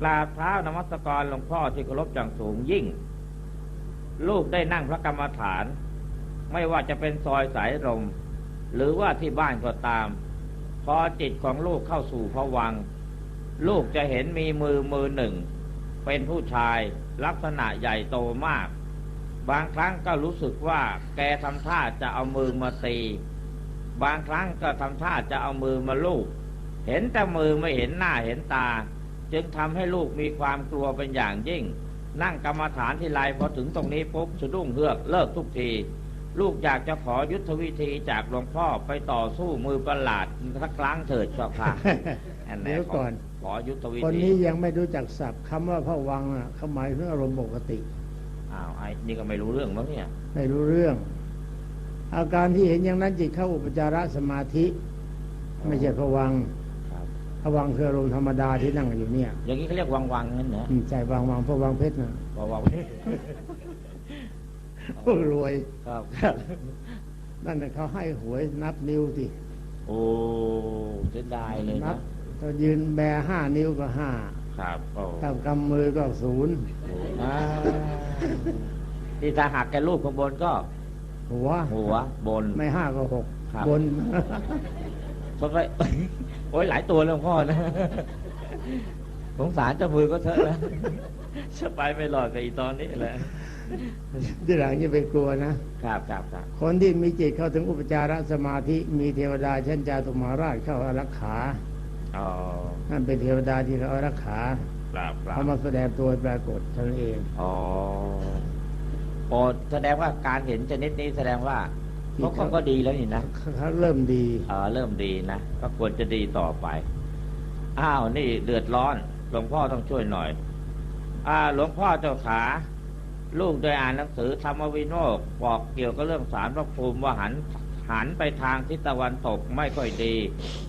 กราบเท้านมัสการหลวงพ่อที่เคารพอย่างสูงยิ่ง ลูกได้นั่งพระกรรมฐาน ไม่ว่าจะเป็นซอยสายลมหรือว่าที่บ้านก็ตาม พอจิตของลูกเข้าสู่ภวัง ลูกจะเห็นมีมือมือหนึ่ง เป็นผู้ชายลักษณะใหญ่โตมาก บางครั้งก็รู้สึกว่าแกทำท่าจะเอามือมาตี บางครั้งก็ทำท่าจะเอามือมาลูบเห็นแต่มือไม่เห็นหน้าเห็นตา จึงทำให้ลูกมีความกลัวเป็นอย่างยิ่ง นั่งกรรมฐานที่ไรพอถึงตรงนี้ปุ๊บสะดุ้งเฮือกเลิกทุกที ลูกอยากจะขอยุทธวิธีจากหลวงพ่อไปต่อสู้มือประหลาดสักครั้งเถิดเจ้าค่ะอันไหนเดี๋ยวก่อนขอยุทธวิคนธีนี้ยังไม่รู้จักศัพท์คำว่าพระวังค์น่ะเขาหมายถึงอารมณ์ปกติอ้าวไอ้นี่ก็ไม่รู้เรื่องมั้งเนี่ยไม่รู้เรื่อง อาการที่เห็นอย่างนั้นจิตเข้าอุปจารสมาธิ ไม่ใช่พระวังค์ครับพระ วังค์คืออารมณ์ธรรมดาที่นั่งอยู่เนี่ย อย่างนี้เขาเรียกวังวังนั่นเหรออืมใจวังวังพระวังเพชรนะวังวังพวกรวยครับครับนั่นน่ะเขาให้หวยนับนิ้วสิโอ้เสียดายเลยนันะบถ้ายืนแบห้านิ้วก็ห้าครับโอ้ถ้ากำมือก็ศูนย์อ่าที่ถ้าหักแกลูกข้างบนก็ หัว หัว บน ไม่ห้าก็หกครับบนสงสัย โอ้ยหลายตัวเลยหลวงพ่อนะสงสารเจ้ามือก็เถอะนะจะไปไม่รอดกับอีตอนนี้แหละที่หลังจะไปกลัวนะครับครับครับคนที่มีจิตเข้าถึงอุปจารสมาธิมีเทวดาเช่นจาตุมหาราชเข้าอารักขาอ๋อนั่นเป็นเทวดาที่เขาอารักขาครับครับเขามาแสดงตัวปรากฏเท่านั้นเองอ๋อโอ้แสดงว่าการเห็นชนิดนี้แสดงว่า ที่เขาเขาก็ดีแล้วนี่นะเขาเริ่มดีเออเริ่มดีนะก็ควรจะดีต่อไป อ้าวนี่เดือดร้อน หลวงพ่อต้องช่วยหน่อย อ่า หลวงพ่อเจ้าขา ลูกได้อ่านหนังสือธรรมวิโนกบอกเกี่ยวกับเรื่องสารพระภูมิว่าหันหันไปทางทิศตะวันตกไม่ค่อยดี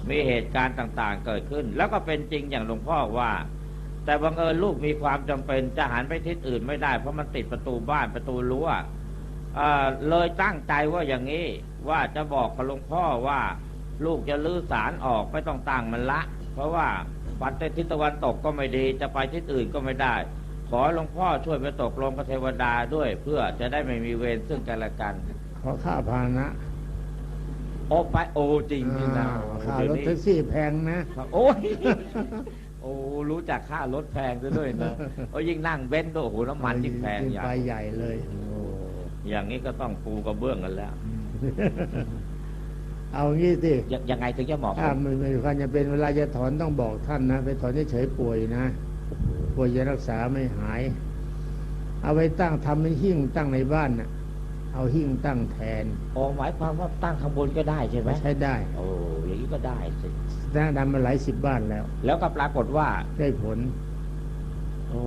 มีเหตุการณ์ต่างๆเกิดขึ้น แล้วก็เป็นจริงอย่างหลวงพ่อว่า แต่บังเอิญลูกมีความจำเป็นจะหันไปทิศอื่นไม่ได้เพราะมันติดประตูบ้านประตูรั้วอ่า เลยตั้งใจว่าอย่างนี้ ว่าจะบอกกับหลวงพ่อว่าลูกจะลื้อสารออกไม่ต้องตั้งมันละ เพราะว่าปัดไปทิศตะวันตกก็ไม่ดี จะไปทิศอื่นก็ไม่ได้ ขอหลวงพ่อช่วยไปตกลงกับเทวดาด้วยเพื่อจะได้ไม่มีเวรซึ่งกันและกัน ขอค่าพาหนะโอ้ไปโอ้จริงนี่นะอ่าโอ้ค่าเดี๋ยวรถนี้แท็กซี่แพงนะครับโอ้ยโอ้รู้จักค่ารถแพงซะด้วยนะโอ้ยิ่งนั่งเบนซ์ด้วยโอ้โหน้ำมันยิ่งแพงยิ่อย่างไปใหญ่เลยโอ้อย่างนี้ก็ต้องปูกระเบื้องกันแล้ว เอางี้สิยังยังไงถึงจะเหมาะสถ้ามมันมีความจะเป็นเวลาจะถอนต้องบอกท่านนะ ไปถอนเฉยๆป่วยนะ ป่วยจะรักษาไม่หาย เอาไปตั้งทำเป็นหิ้งตั้งในบ้านน่ะเอาหิ้งตั้งแทนโอ้หมายความว่าตั้งข้างบนก็ได้ใช่ไหมใช้ได้ โอ้อย่างนี้ก็ได้สิตั้งดำมาหลายสิบบ้านแล้ว แล้วก็ปรากฏว่าได้ผล โอ้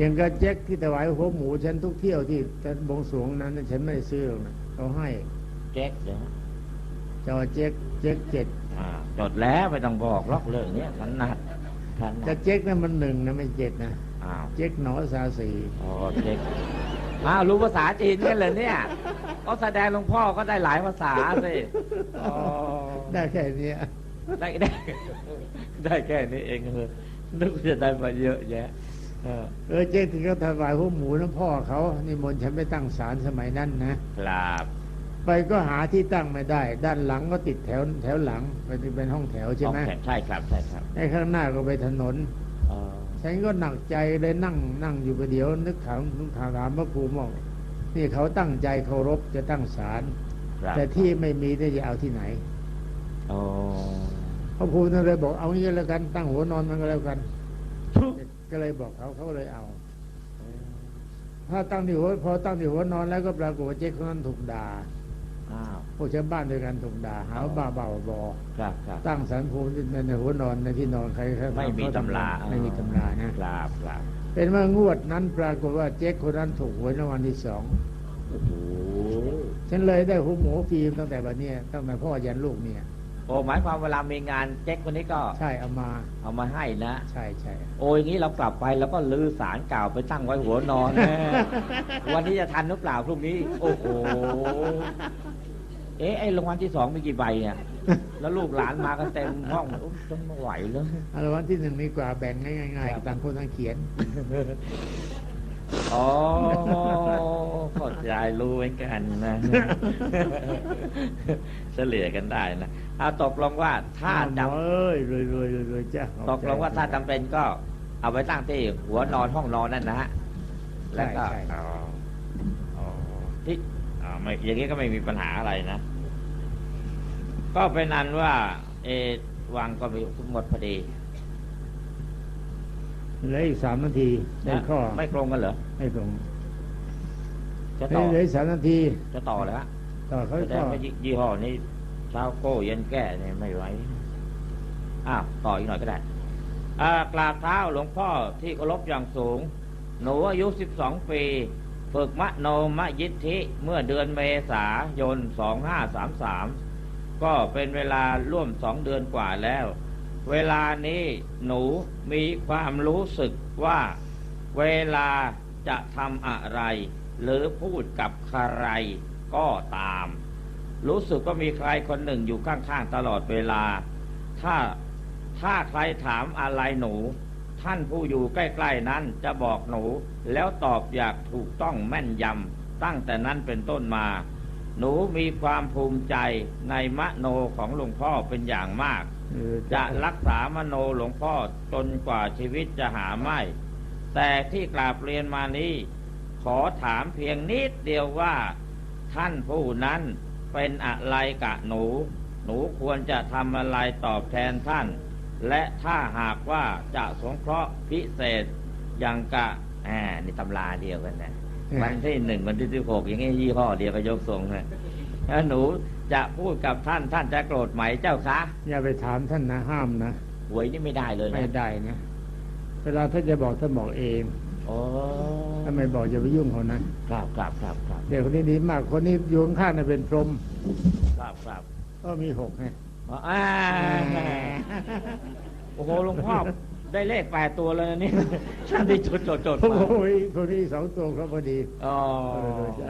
อย่างกระเจ๊กที่ถวายหัวหมูฉันทุกเที่ยวที่จะบวงสรวงนั้นน่ะฉันไม่ได้ซื้อหรอกนะเขาให้แจ็คเดี๋ยวจอเจ๊กเจ๊กเจ็ดอ่าจดแล้วไม่ต้องบอกหรอกเรื่องเนี้ยถนัดถนัจะดเจ๊กนั้นมันหนึ่งนะไม่เจ็ดนะอ้าวเจ๊กหนอซาสีอ๋อเจ็คอ้าวรู้ภาษาจีนกันเลยเนี่ยก็แสดงหลวงพ่อก็ได้หลายภาษาสิอ๋อได้แค่เนี้ยได้ได้ได้แค่นี้เองเลยนึกว่าจะได้มาเยอะแยะ เออเออเจ๊กที่เขาถวายหัวหมูนะพ่อเขานิมนต์ฉันไปตั้งศาลสมัยนั้นนะครับไปก็หาที่ตั้งไม่ได้ ด้านหลังก็ติดแถวแถวหลังไปเป็นห้องแถวใช่ไหมโอเคใช่ครับใช่ครับไอ้ข้างหน้าก็ไปถนนเออฉันก็หนักใจเลยนั่งนั่งอยู่ประเดี๋ยว นึกถามนึกถามถามพระครูบอกนี่เขาตั้งใจเคารพจะตั้งศาลครับแต่ที่ไม่มีได้จะเอาที่ไหนโอ้พระครูนั่นเลยบอกเอางี้แล้วกัน ตั้งหัวนอนมันก็แล้วกัน ก็เลยบอกเขาเขาก็เลยเอาถ้าตั้งที่หัวพอตั้งที่หัวนอนแล้วก็ปรากฏว่าเจ๊คนนั้นถูกด่าอ้าวพวกชาวบ้านด้วยกันถูกด่าหาว่าบ้าเบาบอครับครับตั้งสารภูมิในหัวนอนในที่นอนใครใครไม่มีตำราไม่มีตำรานะครับครับเป็นว่างวดนั้นปรากฏว่าเจ๊กคนนั้นถูกหวยรางวัลที่สองโอ้โหฉันเลยได้หัวหมูฟรีตั้งแต่บัดเนี้ยตั้งแต่พ่อยันลูกเนี่ย โอ้หมายความเวลามีงานแจ็คคนนี้ก็ใช่เอามา เอามาให้นะ ใช่ใช่โอ้ยอย่างนี้เรากลับไปแล้วก็ลือสารเก่าไปตั้งไว้หัวนอนแน่วันนี้จะทันหรือเปล่าพรุ่งนี้ โอ้โหเอ๊ะไอ้รางวัลที่สองมีกี่ใบเนี่ยแล้วลูกหลานมากันเต็มห้องอุ๊ยจนไม่ไหวเลยอารวันที่หนึ่งมีกว่าแบ่งง่ายครับๆต่างคนต่างเขียนอ๋อ เข้าใจรู้เหมือนกันนะเฉลี่ยกันได้นะเอาตกลงว่าถ้าจเอ้ยรวยรวยรวยรวยจ้าำตกลงว่าถ้าจำเป็นก็เอาไปตั้งที่หัวนอนห้องนอนนั่นนะฮะแล้วก็อ๋ออ๋อที่อ่าไม่อย่างนี้ก็ไม่มีปัญหาอะไรนะ ก็เป็นอันว่า เออวังก็มีหมดพอดีเหลืออีกสามนาทีในนะข้อ ไม่ตรงกันเหรอ ไม่ตรง จะเหลืต่อออีกสามนาที จะต่อเลยฮะต่อเขาแสดก็งว่ายี่ห้อนี้เช้าโก้เย็นแก้เนี่ยไม่ไหวอ้าวต่ออีกหน่อยก็ได้อ่ากราบเท้าหลวงพ่อที่เคารพอย่างสูง หนูอายุสิบสองปีฝึกมโนมยิทธิเมื่อเดือนเมษายนสองห้าสามสามก็เป็นเวลาร่วมสองเดือนกว่าแล้ว เวลานี้หนูมีความรู้สึกว่าเวลาจะทำอะไร หรือพูดกับใครก็ตาม รู้สึกว่ามีใครคนหนึ่งอยู่ข้างๆตลอดเวลา ถ้าถ้าใครถามอะไรหนู ท่านผู้อยู่ใกล้ๆนั้นจะบอกหนู แล้วตอบอยางถูกต้องแม่นยำตั้งแต่นั้นเป็นต้นมา หนูมีความภูมิใจในมโนของหลวงพ่อเป็นอย่างมาก จะรักษามโนหลวงพ่อจนกว่าชีวิตจะหาไม่ แต่ที่กราบเรียนมานี้ ขอถามเพียงนิดเดียวว่า ท่านผู้นั้นเป็นอะไรกะหนู หนูควรจะทำอะไรตอบแทนท่าน และถ้าหากว่าจะสงเคราะห์พิเศษอย่างกะอ่านี่ตำราเดียวกันนะวันที่หนึ่งวันที่สิบหกอย่างงี้ยี่ห้อเดียวกับยกทรงนะถ้าหนูจะพูดกับท่านท่านจะโกรธไหมเจ้าคะอย่าไปถามท่านนะห้ามนะหวยนี่ไม่ได้เลยนะไม่ได้นะเวลาท่านจะบอกท่านบอกเองโอ้ ถ้าไม่บอกอย่าไปยุ่งเขานะครับครับครับครับเด็กคนนี้ดีมากคนนี้อยู่ข้างๆน่ะเป็นพรหมครับครับก็มีหกไงอ๋ออ่าโอ้โหหลวงพ่อได้เลขแปดตัวเลยนะนี่ท่านที่จดจดจดโอ้มาโหคนนี้สองตัวครับพอดีอ๋อเออใช่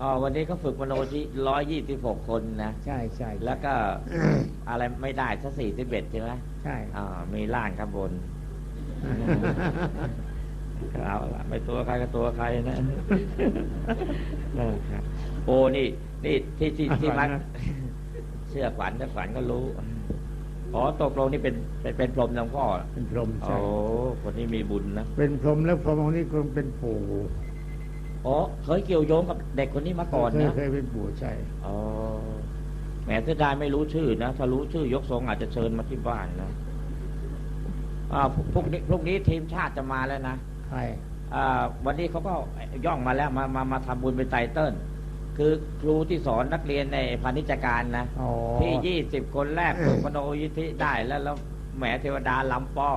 อ๋อวันนี้เขาฝึกมโนชิร้อยยี่สิบหกคนนะใช่ใช่แล้วก็อะไรไม่ได้สักสี่สิบเอ็ดใช่ไหมใช่อ่ามีล่างข้างบน เอาละไม่ตัวใครก็ตัวใครนะเออครับโอ้นี่ นี่ที่ที่ที่มัดเชื่อฝันถ้าฝันก็รู้อ๋อตกลงนี่เป็นเป็นเป็นพรหมหลวงพ่อเป็นพรหมโอ้ใช่คนนี้มีบุญนะเป็นพรหมแล้วพรหมองค์นี้คงเป็นปู่อ๋อเคยเกี่ยวโยงกับเด็กคนนี้มาก่อนเคยนะเคยเป็นปู่ใช่อ๋อแหมเสียดายไม่รู้ชื่อนะถ้ารู้ชื่อยกทรงอาจจะเชิญมาที่บ้านนะอ่าพรุ่งพรุ่งนี้พรุ่งนี้ทีมชาติจะมาแล้วนะ ใครอ่าวันนี้เขาก็ย่องมาแล้วมามามาทำบุญเป็นไตเติ้ลคือครูที่สอนนักเรียนในพาณิชยการนะอ๋อที่ยี่สิบคนแรกฝึกมโนยิทธิได้แล้วแล้วแหมเทวดาลำปอ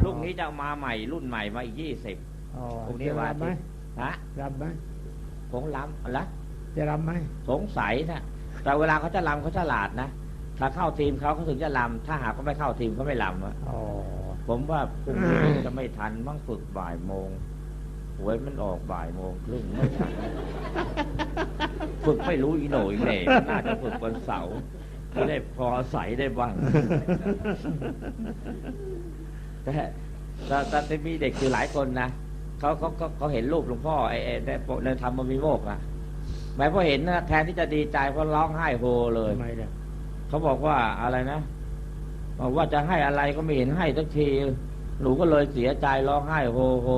พรุ่งนี้จะเอามาใหม่รุ่นใหม่มาอีกยี่สิบอ๋อพรุ่งนี้จะวันรำไหมนะรำไหมคงลำละจะรำไหมสงสัยนะแต่เวลาเขาจะลำเขาฉลาดนะถ้าเข้าทีมเขาเขาถึงจะลำถ้าหากเขาไม่เข้าทีมเขาไม่ลำอะอ๋อ ผมว่าพรุ่งนี้จะไม่ทันมั่งฝึกบ่ายโมงหวยมันออกบ่ายโมงครึ่งไม่ทันฝึกไม่รู้อีโหน่อีเหน่น่าจะฝึกวันเสาร์จะได้พอใส่ได้บ้างแต่แต่แต่แต่มีเด็กคือหลายคนนะเขาเขาเขาเขาเห็นรูปหลวงพ่อไอ้ไอ้ในในธรรมมีโมกอะแม้พอเห็นนะแทนที่จะดีใจเพราะร้องไห้โฮเลยทำไมเนี่ยเขาบอกว่าอะไรนะ บอกว่าจะให้อะไรก็ไม่เห็นให้สักทีหนูก็เลยเสียใจร้องไห้โฮโฮ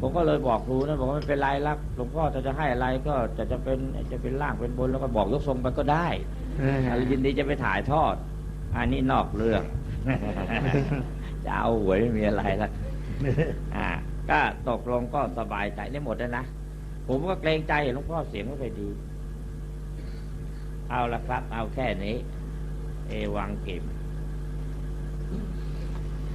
ผมก็เลยบอกครูนะบอกว่าไม่เป็นไรรักหลวงพ่อจะจะให้อะไรก็จะจะเป็นจะเป็นล่างเป็นบนแล้วก็บอกยกทรงไปก็ได้เอออะไรยินดีจะไปถ่ายทอด อันนี้นอกเรื่องจะเอาหวยไม่มีอะไรละอ่า ก็ตกลงก็สบายใจได้หมดแล้วนะผมก็เกรงใจเห็นหลวงพ่อเสียงไม่ค่อยดี เอาละครับ เอาแค่นี้ เอวังกิม